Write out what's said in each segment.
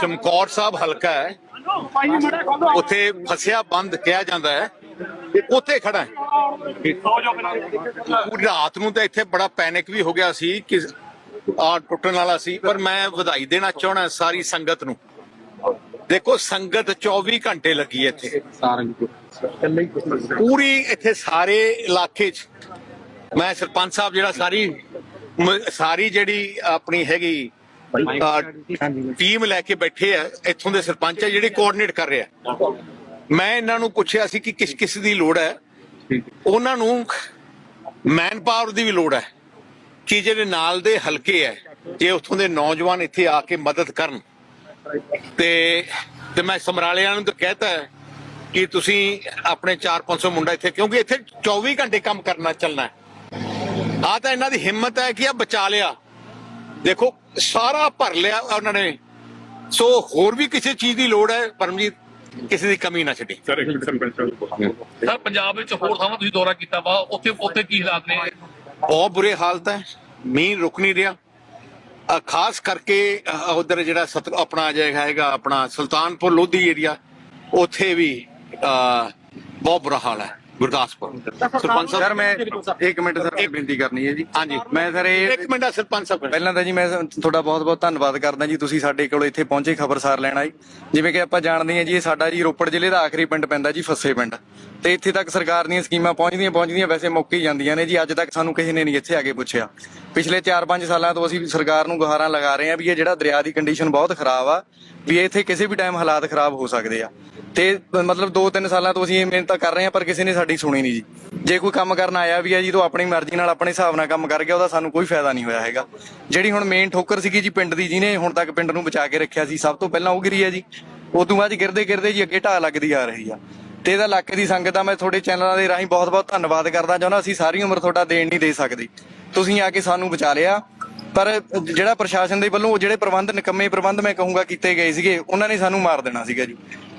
ਚਮਕੌਰ ਸਾਹਿਬ ਹਲਕਾ ਹੈ। ਉੱਥੇ ਫਸਿਆ ਬੰਦ ਕਿਹਾ ਜਾਂਦਾ ਹੈ। ਉੱਥੇ ਖੜਾ ਹੈ। ਪੂਰੀ ਰਾਤ ਨੂੰ ਤਾਂ ਇੱਥੇ ਬੜਾ ਪੈਨਿਕ ਵੀ ਹੋ ਗਿਆ ਸੀ ਕਿ ਆ ਟੁੱਟਣ ਵਾਲਾ ਸੀ ਪਰ ਮੈਂ ਵਧਾਈ ਦੇਣਾ ਚਾਹਣਾ ਸਾਰੀ ਸੰਗਤ ਨੂੰ। ਦੇਖੋ ਸੰਗਤ 24 ਘੰਟੇ ਲੱਗੀ ਇੱਥੇ। ਪੂਰੀ ਇੱਥੇ ਸਾਰੇ ਇਲਾਕੇ 'ਚ। ਮੈਂ ਸਰਪੰਚ ਸਾਹਿਬ ਜਿਹੜਾ ਸਾਰੀ ਸਾਰੀ ਜਿਹੜੀ ਆਪਣੀ ਹੈਗੀ ਟੀਮ ਲੈ ਕੇ ਬੈਠੇ ਆ ਇੱਥੋਂ ਦੇ ਸਰਪੰਚ ਆ ਜਿਹੜੇ ਕੋਆਰਡੀਨੇਟ ਕਰ ਰਿਹਾ ਮੈਂ ਇਹਨਾਂ ਨੂੰ ਪੁੱਛਿਆ ਸੀ ਕਿ ਕਿਸ ਕਿਸ ਦੀ ਲੋੜ ਹੈ। ਉਹਨਾਂ ਨੂੰ ਮੈਨ ਪਾਵਰ ਦੀ ਵੀ ਲੋੜ ਹੈ ਕਿ ਜਿਹੜੇ ਨਾਲ ਦੇ ਹਲਕੇ ਹੈ ਜੇ ਉੱਥੋਂ ਦੇ ਨੌਜਵਾਨ ਇੱਥੇ ਆ ਕੇ ਮਦਦ ਕਰਨ। ਤੇ ਤੇ ਮੈਂ ਸਮਰਾਲਿਆਂ ਨੂੰ ਤਾਂ ਕਹਿਤਾ ਕਿ ਤੁਸੀਂ ਆਪਣੇ 4-500 ਮੁੰਡਾ ਇੱਥੇ ਕਿਉਂਕਿ ਇੱਥੇ 24 ਘੰਟੇ ਕੰਮ ਕਰਨਾ ਚੱਲਣਾ ਆ ਤਾਂ ਇਹਨਾਂ ਦੀ ਹਿੰਮਤ ਹੈ ਕਿ ਆ ਬਚਾ ਲਿਆ। ਦੇਖੋ ਸਾਰਾ ਭਰ ਲਿਆ ਉਹਨਾਂ ਨੇ। ਸੋ ਹੋਰ ਵੀ ਕਿਸੇ ਚੀਜ਼ ਦੀ ਲੋੜ ਹੈ ਪਰਮਜੀਤ? ਕਿਸੇ ਦੀ ਕਮੀ ਨਾ ਛੱਡੀ। ਸਰ ਪੰਜਾਬ ਵਿੱਚ ਹੋਰ ਥਾਵਾਂ ਤੁਸੀਂ ਦੌਰਾ ਕੀਤਾ ਵਾ ਉੱਥੇ ਉੱਥੇ ਕੀ ਹਾਲਾਤ ਨੇ? ਬਹੁਤ ਬੁਰੇ ਹਾਲਤ ਹੈ। ਮੀਂਹ ਰੁਕ ਨਹੀਂ ਰਿਹਾ। ਖਾਸ ਕਰਕੇ ਉਧਰ ਜਿਹੜਾ ਸਤ ਆਪਣਾ ਆ ਜਾਏਗਾ ਹੈਗਾ ਆਪਣਾ ਸੁਲਤਾਨਪੁਰ ਲੋਧੀ ਏਰੀਆ ਉੱਥੇ ਵੀ ਬਹੁਤ ਬੁਰਾ ਹਾਲ ਹੈ। ਗੁਰਦਾਸਪੁਰ। ਸਰਪੰਚ ਸਰ ਮੈਂ ਇੱਕ ਮਿੰਟ ਸਰ ਇੱਕ ਬੇਨਤੀ ਕਰਨੀ ਹੈ ਜੀ। ਹਾਂਜੀ। ਮੈਂ ਸਰ ਇਹ ਇੱਕ ਮਿੰਟ ਸਰਪੰਚ ਸਾਹਿਬ। ਪਹਿਲਾਂ ਤਾਂ ਜੀ ਮੈਂ ਤੁਹਾਡਾ ਬਹੁਤ-ਬਹੁਤ ਧੰਨਵਾਦ ਕਰਦਾ ਜੀ ਤੁਸੀਂ ਸਾਡੇ ਕੋਲ ਇੱਥੇ ਪਹੁੰਚੇ ਖਬਰਸਾਰ ਲੈਣ ਆਈ ਜਿਵੇਂ ਕਿ ਆਪਾਂ ਜਾਣਦੇ ਹਾਂ ਜੀ ਇਹ ਸਾਡਾ ਜੀ ਰੋਪੜ ਜ਼ਿਲ੍ਹੇ ਦਾ ਆਖਰੀ ਪਿੰਡ ਪੈਂਦਾ ਜੀ ਫੱਸੇ ਪਿੰਡ। ਤੇ ਇੱਥੇ ਤੱਕ ਸਰਕਾਰ ਦੀਆਂ ਸਕੀਮਾਂ ਪਹੁੰਚਦੀਆਂ ਪਹੁੰਚਦੀਆਂ ਵੈਸੇ ਮੁੱਕ ਹੀ ਜਾਂਦੀਆਂ ਨੇ ਜੀ, ਅੱਜ ਤੱਕ ਸਾਨੂੰ ਕਿਸੇ ਨੇ ਨਹੀਂ ਇੱਥੇ ਆ ਕੇ ਪੁੱਛਿਆ। ਪਿਛਲੇ 4-5 ਸਾਲਾਂ ਤੋਂ ਅਸੀਂ ਸਰਕਾਰ ਨੂੰ ਗੁਹਾਰਾਂ ਲਗਾ ਰਹੇ ਹਾਂ ਵੀ ਇਹ ਜਿਹੜਾ ਦਰਿਆ ਦੀ ਕੰਡੀਸ਼ਨ ਬਹੁਤ ਖਰਾਬ ਆ, ਵੀ ਇੱਥੇ ਕਿਸੇ ਵੀ ਟਾਈਮ ਹਾਲਾਤ ਖਰਾਬ ਹੋ ਸਕਦੇ ਆ। ਤੇ ਮਤਲਬ 2-3 ਸਾਲਾਂ ਤੋਂ ਅਸੀਂ ਇਹ ਮਿਹਨਤ ਕਰ ਰਹੇ ਹਾਂ, ਪਰ ਕਿਸੇ ਨੇ ਸਾਡੀ ਸੁਣੀ ਨਹੀਂ ਜੀ। ਜੇ ਕੋਈ ਕੰਮ ਕਰਨ ਆਇਆ ਵੀ ਆ ਜੀ, ਤਾਂ ਆਪਣੀ ਮਰਜ਼ੀ ਨਾਲ ਆਪਣੇ ਹਿਸਾਬ ਨਾਲ ਕੰਮ ਕਰ ਗਿਆ ਉਹਦਾ ਸਾਨੂੰ ਕੋਈ ਫਾਇਦਾ ਨਹੀਂ ਹੋਇਆ ਹੈਗਾ। ਜਿਹੜੀ ਹੁਣ ਮੇਨ ਠੋਕਰ ਸੀਗੀ ਜੀ ਪਿੰਡ ਦੀ, ਜਿਹਨੇ ਹੁਣ ਤੱਕ ਪਿੰਡ ਨੂੰ ਬਚਾ ਕੇ ਰੱਖਿਆ ਸੀ, ਸਭ ਤੋਂ ਪਹਿਲਾਂ ਉਹ ਗਿਰੀ ਆ ਜੀ। ਉਦੋਂ ਬਾਅਦ ਗਿਰਦੇ ਗਿਰਦੇ ਜੀ ਅੱਗੇ ਢਾਹ ਲੱਗਦੀ ਆ ਰਹੀ ਆ। ਤੇ ਇਹਦਾ ਇਲਾਕੇ ਦੀ ਸੰਗਤ ਦਾ ਮੈਂ ਤੁਹਾਡੇ ਚੈਨਲਾਂ ਦੇ ਰਾਹੀਂ ਬਹੁਤ-ਬਹੁਤ ਧੰਨਵਾਦ ਕਰਦਾ ਚਾਹੁੰਦਾ, ਅਸੀਂ ਸਾਰੀ ਉਮਰ ਤੁਹਾਡਾ ਦੇਣ ਨਹੀਂ ਦੇ ਸਕਦੇ। ਤੁਸੀਂ ਆ ਕੇ ਸਾਨੂੰ ਬਚਾ ਲਿਆ। ਪਰ ਜਿਹੜਾ ਪ੍ਰਸ਼ਾਸਨ ਦੇ ਵੱਲੋਂ, ਜਿਹੜੇ ਪ੍ਰਬੰਧ, ਨਿਕੰਮੇ ਪ੍ਰਬੰਧ ਮੈਂ ਕਹੂੰਗਾ ਕੀਤੇ ਗਏ ਸੀਗੇ, ਉਹਨਾਂ ਨੇ ਸਾਨੂੰ ਮਾਰ ਦੇਣਾ ਸੀਗਾ ਜੀ।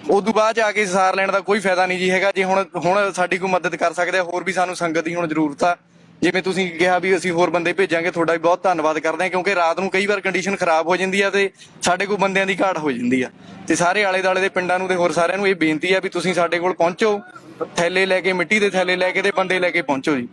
ਉਦੋਂ ਬਾਅਦ ਚ ਆ ਕੇ ਸਾਰ ਲੈਣ ਦਾ ਕੋਈ ਫਾਇਦਾ ਨਹੀਂ ਜੀ ਹੈਗਾ। ਜੇ ਹੁਣ ਹੁਣ ਸਾਡੀ ਕੋਈ ਮਦਦ ਕਰ ਸਕਦੇ ਹੋਰ ਵੀ ਸਾਨੂੰ ਸੰਗਤ ਦੀ ਹੁਣ ਜ਼ਰੂਰਤ ਆ। ਜਿਵੇਂ ਤੁਸੀਂ ਕਿਹਾ ਵੀ ਅਸੀਂ ਹੋਰ ਬੰਦੇ ਭੇਜਾਂਗੇ, ਤੁਹਾਡਾ ਵੀ ਬਹੁਤ ਧੰਨਵਾਦ ਕਰਦੇ ਹਾਂ, ਕਿਉਂਕਿ ਰਾਤ ਨੂੰ ਕਈ ਵਾਰ ਕੰਡੀਸ਼ਨ ਖਰਾਬ ਹੋ ਜਾਂਦੀ ਆ ਤੇ ਸਾਡੇ ਕੋਲ ਬੰਦਿਆਂ ਦੀ ਘਾਟ ਹੋ ਜਾਂਦੀ ਆ। ਤੇ ਸਾਰੇ ਆਲੇ ਦਾਲੇ ਦੇ ਪਿੰਡਾਂ ਨੂੰ ਤੇ ਹੋਰ ਸਾਰਿਆਂ ਨੂੰ ਇਹ ਬੇਨਤੀ ਆ ਵੀ ਤੁਸੀਂ ਸਾਡੇ ਕੋਲ ਪਹੁੰਚੋ, ਥੈਲੇ ਲੈ ਕੇ, ਮਿੱਟੀ ਦੇ ਥੈਲੇ ਲੈ ਕੇ ਤੇ ਬੰਦੇ ਲੈ ਕੇ ਪਹੁੰਚੋ ਜੀ।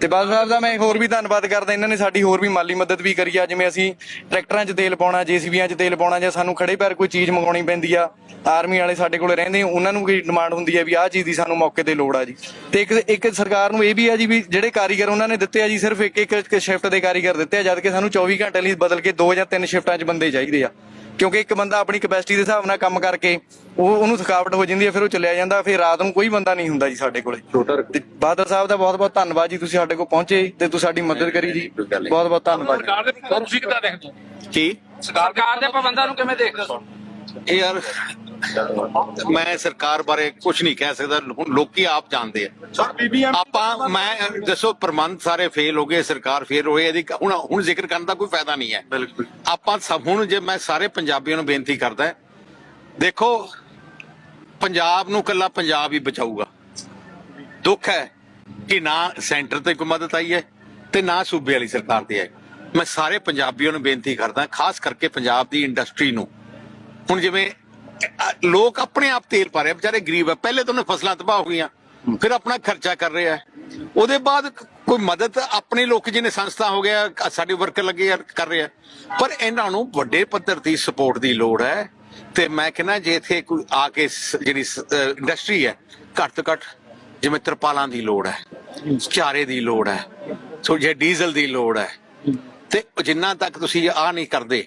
ਤੇ ਬਾਦਲ ਸਾਹਿਬ ਦਾ ਮੈਂ ਹੋਰ ਵੀ ਧੰਨਵਾਦ ਕਰਦਾ, ਇਹਨਾਂ ਨੇ ਸਾਡੀ ਹੋਰ ਵੀ ਮਾਲੀ ਮਦਦ ਵੀ ਕਰੀ ਆ, ਜਿਵੇਂ ਅਸੀਂ ਟਰੈਕਟਰਾਂ 'ਚ ਤੇਲ ਪਾਉਣਾ, ਜੀਸੀਬੀਆਂ 'ਚ ਤੇਲ ਪਾਉਣਾ, ਜਾਂ ਸਾਨੂੰ ਖੜੇ ਪੈਰ ਕੋਈ ਚੀਜ਼ ਮੰਗਾਉਣੀ ਪੈਂਦੀ ਆ, ਆਰਮੀ ਵਾਲੇ ਸਾਡੇ ਕੋਲ ਰਹਿੰਦੇ, ਉਹਨਾਂ ਨੂੰ ਵੀ ਡਿਮਾਂਡ ਹੁੰਦੀ ਆ ਵੀ ਆਹ ਚੀਜ਼ ਦੀ ਸਾਨੂੰ ਮੌਕੇ ਤੇ ਲੋੜ ਆ ਜੀ। ਤੇ ਇੱਕ ਇੱਕ ਸਰਕਾਰ ਨੂੰ ਇਹ ਵੀ ਆ ਜੀ ਵੀ ਜਿਹੜੇ ਕਾਰੀਗਰ ਉਹਨਾਂ ਨੇ ਦਿੱਤੇ ਆ ਜੀ, ਸਿਰਫ ਇੱਕ ਇੱਕ ਸ਼ਿਫਟ ਦੇ ਕਾਰੀਗਰ ਦਿੱਤੇ ਆ, ਜਦ ਕਿ ਸਾਨੂੰ 24 ਘੰਟੇ ਲਈ ਬਦਲ ਕੇ ਦੋ ਜਾਂ ਤਿੰਨ ਸ਼ਿਫਟਾਂ 'ਚ ਬੰਦੇ ਚਾਹੀਦੇ ਆ। ਕਿਉਂਕਿ ਇੱਕ ਬੰਦਾ ਆਪਣੀ ਕਪੈਸਿਟੀ ਦੇ ਹਿਸਾਬ ਨਾਲ ਕੰਮ ਕਰਕੇ ਉਹ ਉਹਨੂੰ ਥਕਾਵਟ ਹੋ ਜਾਂਦੀ ਹੈ ਫਿਰ ਉਹ ਚਲਿਆ ਜਾਂਦਾ ਫਿਰ ਰਾਤ ਨੂੰ ਕੋਈ ਬੰਦਾ ਨਹੀਂ ਹੁੰਦਾ ਜੀ ਸਾਡੇ ਕੋਲੇ। ਤੇ ਬਾਦਲ ਸਾਹਿਬ ਦਾ ਬਹੁਤ ਬਹੁਤ ਧੰਨਵਾਦ ਜੀ ਤੁਸੀਂ ਸਾਡੇ ਕੋਲ ਪਹੁੰਚੇ ਤੇ ਤੁਸੀਂ ਸਾਡੀ ਮਦਦ ਕਰੀ ਜੀ। ਬਹੁਤ ਬਹੁਤ ਧੰਨਵਾਦ। ਜੀ। ਸਰਕਾਰ ਦੇ ਤੁਸੀਂ ਕਿੱਦਾਂ ਦੇਖਦੇ ਹੋ? ਕੀ? ਸਰਕਾਰ ਦੇ ਪ੍ਰਬੰਧਾਂ ਨੂੰ ਕਿਵੇਂ ਦੇਖਦੇ ਹੋ? ਇਹ ਯਾਰ ਮੈਂ ਸਰਕਾਰ ਬਾਰੇ ਕੁਝ ਨਹੀਂ ਕਹਿ ਸਕਦਾ। ਹੁਣ ਲੋਕੀ ਆਪ ਜਾਣਦੇ ਆ। ਆਪਾਂ ਮੈਂ ਦੱਸੋ ਪ੍ਰਬੰਧ ਸਾਰੇ ਫੇਲ ਹੋ ਗਏ ਸਰਕਾਰ ਫੇਲ ਹੋਏ ਇਹਦੀ ਹੁਣ ਹੁਣ ਜ਼ਿਕਰ ਕਰਨ ਦਾ ਕੋਈ ਫਾਇਦਾ ਨਹੀਂ ਹੈ। ਬਿਲਕੁਲ। ਆਪਾਂ ਸਭ ਹੁਣ ਜੇ ਮੈਂ ਸਾਰੇ ਪੰਜਾਬੀਆਂ ਨੂੰ ਬੇਨਤੀ ਕਰਦਾ ਦੇਖੋ ਪੰਜਾਬ ਨੂੰ ਕੱਲਾ ਪੰਜਾਬ ਹੀ ਬਚਾਊਗਾ। ਦੁੱਖ ਹੈ ਕਿ ਨਾ ਸੈਂਟਰ ਤੇ ਕੋਈ ਮਦਦ ਆਈ ਹੈ ਤੇ ਨਾ ਸੂਬੇ ਵਾਲੀ ਸਰਕਾਰ ਦੀ ਹੈ ਮੈਂ ਸਾਰੇ ਪੰਜਾਬੀਆਂ ਨੂੰ ਬੇਨਤੀ ਕਰਦਾ ਖਾਸ ਕਰਕੇ ਪੰਜਾਬ ਦੀ ਇੰਡਸਟਰੀ ਨੂੰ। ਹੁਣ ਜਿਵੇਂ ਲੋਕ ਆਪਣੇ ਆਪ ਤੇਲ ਪਾ ਰਹੇ ਵਿਚਾਰੇ ਗਰੀਬ ਆ। ਪਹਿਲੇ ਤਾਂ ਉਹਨੇ ਫਸਲਾਂ ਤਬਾਹ ਹੋ ਗਈਆਂ, ਫਿਰ ਆਪਣਾ ਖਰਚਾ ਕਰ ਰਹੇ ਉਹਦੇ ਬਾਅਦ ਕੋਈ ਮਦਦ ਆਪਣੇ ਲੋਕ ਜਿਹਨੇ ਸੰਸਥਾ ਹੋ ਗਿਆ ਸਾਡੇ ਵਰਕਰ ਲੱਗੇ ਕਰ ਰਹੇ ਪਰ ਇਹਨਾਂ ਨੂੰ ਵੱਡੇ ਪੱਧਰ ਦੀ ਸਪੋਰਟ ਦੀ ਲੋੜ ਹੈ। ਤੇ ਮੈਂ ਕਹਿੰਦਾ, ਜੇ ਇੱਥੇ ਕੋਈ ਆ ਕੇ ਜਿਹੜੀ ਇੰਡਸਟਰੀ ਹੈ, ਘੱਟ ਤੋਂ ਘੱਟ ਜਿਵੇਂ ਤਰਪਾਲਾਂ ਦੀ ਲੋੜ ਹੈ, ਚਾਰੇ ਦੀ ਲੋੜ ਹੈ, ਸੋ ਜੇ ਡੀਜ਼ਲ ਦੀ ਲੋੜ ਹੈ, ਤੇ ਜਿੰਨਾ ਤੱਕ ਤੁਸੀਂ ਆ ਨਹੀਂ ਕਰਦੇ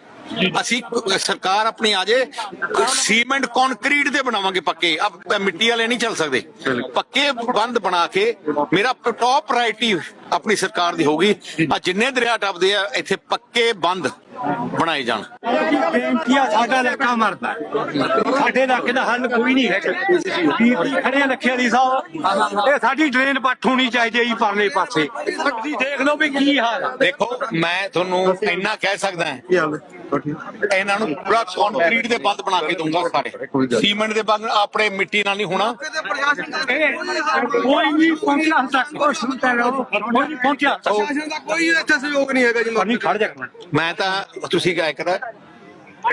ਅਸੀਂ ਸਰਕਾਰ ਆਪਣੀ ਆ ਜੇ ਸੀਮੈਂਟ ਕੰਕਰੀਟ ਦੇ ਬਣਾਵਾਂਗੇ ਪੱਕੇ। ਆ ਮਿੱਟੀ ਵਾਲੇ ਨਹੀਂ ਚੱਲ ਸਕਦੇ। ਪੱਕੇ ਬੰਦ ਬਣਾ ਕੇ ਮੇਰਾ ਟੌਪ ਪ੍ਰਾਇੋਰਟੀ ਆਪਣੀ ਸਰਕਾਰ ਦੀ ਹੋਊਗੀ। ਆ ਜਿੰਨੇ ਦਰਿਆ ਟੱਪਦੇ ਆ ਇੱਥੇ ਪੱਕੇ ਬੰਦ ਬਣਾਏ ਜਾਣ। ਬੇਨਤੀ ਆ ਸਾਡਾ ਇਲਾਕਾ ਮਰਦਾ। ਸਾਡੇ ਇਲਾਕੇ ਦਾ ਹੱਲ ਕੋਈ ਨਹੀਂ ਹੈਗਾ। ਪੀਪੀ ਖੜੇ ਆ ਲੱਖੇ ਵਾਲੀ ਸਾਹਿਬ ਇਹ ਸਾਡੀ ਡਰੇਨ ਪੱਟ ਹੋਣੀ ਚਾਹੀਦੀ ਹੈ ਜੀ ਪਰਲੇ ਪਾਸੇ। ਤੁਸੀਂ ਦੇਖ ਲਓ ਵੀ ਕੀ ਹਾਲ ਦੇਖੋ ਮੈਂ ਤੁਹਾਨੂੰ ਇੰਨਾ ਕਹਿ ਸਕਦਾ। ਹਾਂ ਇਹਨਾਂ ਨੂੰ ਪੂਰਾ ਕੰਕਰੀਟ ਦੇ ਬੰਦ ਬਣਾ ਕੇ ਦਊਂਗਾ ਸਾਰੇ। ਸੀਮੈਂਟ ਦੇ ਬੰਦ ਆਪਣੇ ਮਿੱਟੀ ਨਾਲ ਨਹੀਂ ਹੋਣਾ। ਕੋਈ ਨਹੀਂ ਪਹੁੰਚਿਆ ਤੱਕ। ਕੋਈ ਨਹੀਂ ਪਹੁੰਚਿਆ। ਪ੍ਰਸ਼ਾਸਨ ਦਾ ਕੋਈ ਇੱਥੇ ਸਹਿਯੋਗ ਨਹੀਂ ਹੈਗਾ ਜੀ। ਨਹੀਂ ਖੜ ਜਾ ਮੈਂ ਤਾਂ ਤੁਸੀਂ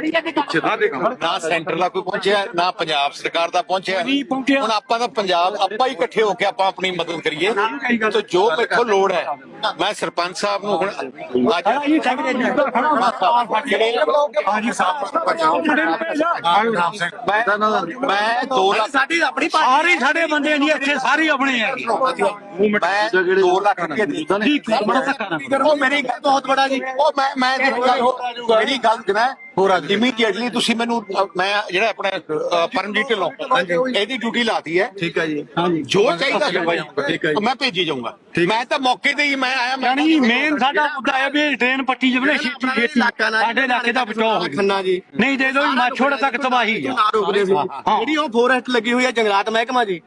ਕਿਹਾ ਕਰਾ ਨਾ ਸੈਂਟਰ ਦਾ ਕੋਈ ਪਹੁੰਚਿਆ ਨਾ ਪੰਜਾਬ ਸਰਕਾਰ ਦਾ ਪਹੁੰਚਿਆ। ਹੁਣ ਆਪਾਂ ਤਾਂ ਪੰਜਾਬ ਆਪਾਂ ਹੀ ਇਕੱਠੇ ਹੋ ਕੇ ਆਪਾਂ ਆਪਣੀ ਮਦਦ ਕਰੀਏ। ਤੇ ਜੋ ਮੇਖੋ ਲੋੜ ਹੈ। ਮੈਂ ਸਰਪੰਚ ਸਾਹਿਬ ਨੂੰ ਹੁਣ ਅੱਜ ਜਿੱਦਾਂ ਮੈਂ 2 ਲੱਖ ਸਾਡੀ ਆਪਣੀ ਸਾਰੇ ਸਾਡੇ ਬੰਦੇ ਨਹੀਂ ਇੱਥੇ ਸਾਰੇ ਆਪਣੇ ਆ। ਮੈਂ 2 ਲੱਖ ਰੁਪਏ ਦੇ ਠੀਕ ਹੈ ਬੜਾ ਧੱਕਾ ਨਾ ਉਹ ਮੇਰੀ ਗੱਲ ਬਹੁਤ ਬੜਾ ਜੀ। ਉਹ ਮੈਂ ਮੈਂ ਜਿਹੜੀ ਗੱਲ ਹੋ- ਮੇਰੀ ਗੱਲ ਜਨਾ ਹੋਰ ਇਮੀਡੀਏਟਲੀ ਤੁਸੀਂ ਮੈਨੂੰ ਅ, ਮੈਂ ਜਿਹੜਾ ਆਪਣਾ ਅ, ਪਰਮਜੀਤ ਢਿੱਲੋਂ ਇਹਦੀ ਡਿਊਟੀ ਲਾਤੀ ਹੈ। ਠੀਕ ਹੈ ਜੀ। ਜੋ ਚਾਹੀਦਾ ਠੀਕ ਹੈ ਜੀ। ਮੈਂ ਭੇਜੀ ਜਾਊਂਗਾ। ਮੈਂ ਤਾਂ ਮੌਕੇ ਤੇ ਹੀ ਮੈਂ ਆਇਆ ਮੈਂ ਯਾਨੀ ਮੇਨ ਸਾਡਾ ਮੁੱਦਾ ਹੈ ਵੀ ਟ੍ਰੇਨ ਪੱਟੀ ਜਵਲੇ ਛੇਤੀ ਛੇਤੀ। ਸਾਡੇ ਇਲਾਕੇ ਦਾ ਬਚਾਓ। ਹੋ। ਖੰਨਾ ਜੀ। ਨਹੀਂ ਦੇ ਦੋ ਮਾਛੋੜ ਤੱਕ ਤਬਾਹੀ ਆ। ਨਾ ਰੋਕਦੇ ਸੀ ਜਿਹੜੀ ਉਹ ਫੋਰੈਸਟ ਲੱਗੀ ਹੋਈ ਹੈ ਜੰਗਲਾਤ ਮਹਿਕਮਾ ਜੀ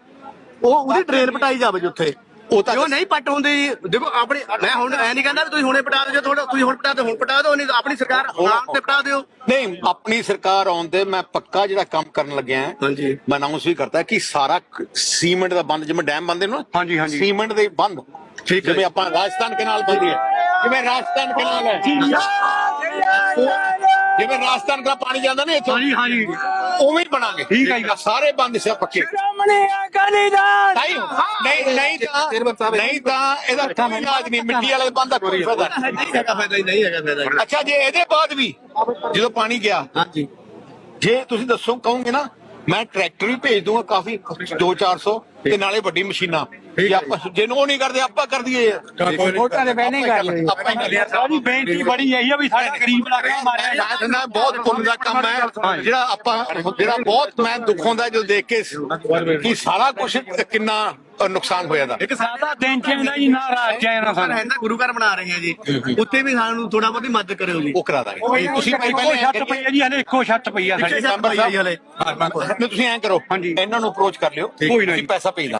ਉਹ ਉਹਦੀ ਟ੍ਰੇਨ ਪਟਾਈ ਜਾਵੇ ਜੀ ਉੱਥੇ। ਉਹ ਤਾਂ ਜੋ ਨਹੀਂ ਪੱਟ ਹੁੰਦੀ ਜੀ ਦੇਖੋ ਆਪਣੀ ਮੈਂ ਹੁਣ ਐ ਨਹੀਂ ਕਹਿੰਦਾ ਵੀ ਤੁਸੀਂ ਹੁਣੇ ਪਟਾ ਦਿਓ ਥੋੜਾ ਤੁਸੀਂ ਹੁਣ ਪਟਾ ਦਿਓ ਹੁਣ ਪਟਾ ਦਿਓ ਨਹੀਂ ਤਾਂ ਆਪਣੀ ਸਰਕਾਰ ਆਪ ਤੇ ਪਟਾ ਦਿਓ। ਨਹੀਂ ਆਪਣੀ ਸਰਕਾਰ ਆਉਣ ਤੇ ਮੈਂ ਪੱਕਾ ਜਿਹੜਾ ਕੰਮ ਕਰਨ ਲੱਗਿਆ ਹਾਂ ਹਾਂਜੀ। ਮੈਂ ਅਨਾਉਂਸ ਵੀ ਕਰਤਾ ਕਿ ਸਾਰਾ ਕ- ਸੀਮੈਂਟ ਦਾ ਬੰਦ ਜਿਵੇਂ ਡੈਮ ਬੰਦੇ ਨੂੰ ਹਾਂਜੀ, ਹਾਂਜੀ। ਸੀਮੈਂਟ ਦੇ ਬੰਦ। ਠੀਕ ਹੈ ਜਿਵੇਂ ਆਪਾਂ ਰਾਜਸਥਾਨ ਕਨਾਲ ਬੰਦੀ ਹੈ ਜਿਵੇਂ ਰਾਜਸਥਾਨ ਕਨਾਲ ਹੈ। ਜਿਵੇਂ ਰਾਜਸਥਾਨ ਦਾ ਪਾਣੀ ਜਾਂਦਾ ਨਾ ਇੱਥੋਂ ਹਾਂਜੀ ਹਾਂਜੀ। ਉਵੇਂ ਹੀ ਬਣਾਂਗੇ। ਠੀਕ ਹੈ ਜੀ। ਸਾਰੇ ਬੰਦ ਸੇ ਪੱਕੇ। ਨਹੀਂ ਨਹੀਂ ਨਹੀਂ ਤਾਂ ਨਹੀਂ ਤਾਂ ਇਹਦਾ ਕੋਈ ਇਲਾਜ ਨਹੀਂ ਮਿੱਟੀ ਵਾਲੇ ਬੰਦ ਦਾ ਕੋਈ ਫਾਇਦਾ ਨਹੀਂ। ਨਹੀਂ। ਹੈਗਾ ਫਾਇਦਾ ਜੀ, ਨਹੀਂ ਹੈਗਾ ਫਾਇਦਾ ਅੱਛਾ ਜੇ ਇਹਦੇ ਬਾਅਦ ਵੀ ਜਦੋਂ ਪਾਣੀ ਗਿਆ ਹਾਂਜੀ। ਜੇ ਤੁਸੀਂ ਦੱਸੋ ਕਹੋਗੇ ਨਾ ਮੈਂ ਟਰੈਕਟਰ ਵੀ ਭੇਜ ਦੂੰਗਾ ਕਾਫੀ 2-400 ਤੇ ਨਾਲੇ ਵੱਡੀ ਮਸ਼ੀਨਾਂ। ਜੇ ਆਪਾਂ ਜਿਹਨੂੰ ਉਹ ਨਹੀਂ ਕਰਦੇ ਆਪਾਂ ਕਰ ਦਈਏ। ਵੋਟਾਂ ਦੇ ਬਹਿਨੇ ਕਰ ਲਈ ਆਪਾਂ ਹੀ ਕਰ ਲਿਆ ਸਾਡੀ ਬੇਨਤੀ ਬੜੀ ਇਹੀ ਆ ਵੀ ਸਾਡਾ ਗਰੀਬ ਇਲਾਕਾ ਮਾਰਿਆ ਜਾ ਨਾ ਬਹੁਤ ਪੁੰਨ ਦਾ ਕੰਮ ਹੈ। ਜਿਹੜਾ ਆਪਾਂ ਜਿਹੜਾ ਬਹੁਤ ਮੈਂ ਦੁੱਖ ਹੁੰਦਾ ਜਦੋਂ ਦੇਖ ਕੇ ਕਿ ਸਾਰਾ ਕੁਝ ਕਿੰਨਾ ਨੁਕਸਾਨ ਹੋਇਆ ਦਾ ਇੱਕ ਸਾਦਾ ਦਿਨ ਚ ਆਉਂਦਾ ਜੀ ਨਾ ਰਾਤ ਚ ਨਾ ਸਾਨੂੰ। ਰਹਿੰਦਾ ਗੁਰੂ ਘਰ ਬਣਾ ਰਹੇ ਆ ਜੀ। ਉੱਤੇ ਵੀ ਸਾਨੂੰ ਥੋੜਾ ਬਹੁਤੀ ਮਦਦ ਕਰਿਓ ਜੀ। ਉਹ ਕਰਾ ਦਾਂਗੇ। ਤੁਸੀਂ ਇੱਕੋ ਪਹਿਲਾਂ ਛੱਤ ਪਈ ਆ ਜੀ ਹਲੇ ਇੱਕੋ ਛੱਤ ਪਈ ਆ ਸਾਡੀ। ਮੈਂਬਰ ਸਾਹਿਬ ਹਲੇ। ਤੁਸੀਂ ਐਂ ਕਰੋ। ਹਾਂਜੀ। ਇਹਨਾਂ ਨੂੰ ਅਪਰੋਚ ਕਰ ਲਿਓ। ਕੋਈ ਨਾ ਤੁਸੀਂ। ਪੈਸਾ ਭੇਜ ਦਾਂ